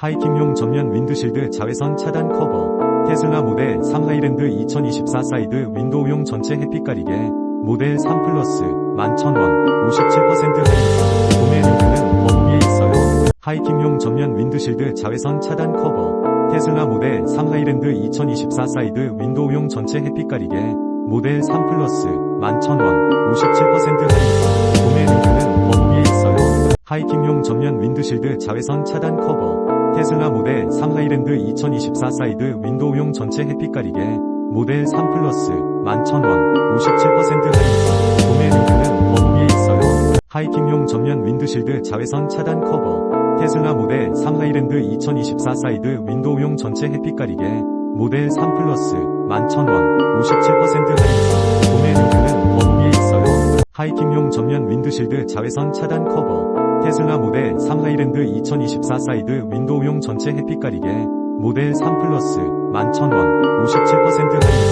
하이킹용 전면 윈드실드 자외선 차단 커버 테슬라 모델 3 하이랜드 2024 사이드 윈도우용 전체 햇빛 가리개 모델 3 플러스 11,000원 57% 할인 구매 링크는 더보기에 있어요. 하이킹용 전면 윈드실드 자외선 차단 커버 테슬라 모델 3 하이랜드 2024 사이드 윈도우용 전체 햇빛 가리개 모델 3 플러스 11,000원 57% 할인 구매 링크는 더보기에 있어요. 하이킹용 전면 윈드실드 자외선 차단 커버 테슬라 모델 3 하이랜드 2024 사이드 윈도우용 전체 햇빛 가리개 모델 3 플러스 11,000원 57% 할인 구매 링크는 더보기에 있어요. 하이킹용 전면 윈드실드 자외선 차단 커버 테슬라 모델 3 하이랜드 2024 사이드 윈도우용 전체 햇빛 가리개 모델 3 플러스 11,000원 57% 할인 구매 링크는 더보기에 있어요. 하이킹용 전면 윈드실드 자외선 차단 커버 테슬라 모델 3 하이랜드 2024 사이드 윈도우용 전체 햇빛 가리개 모델 3 플러스 11,000원 57% 할인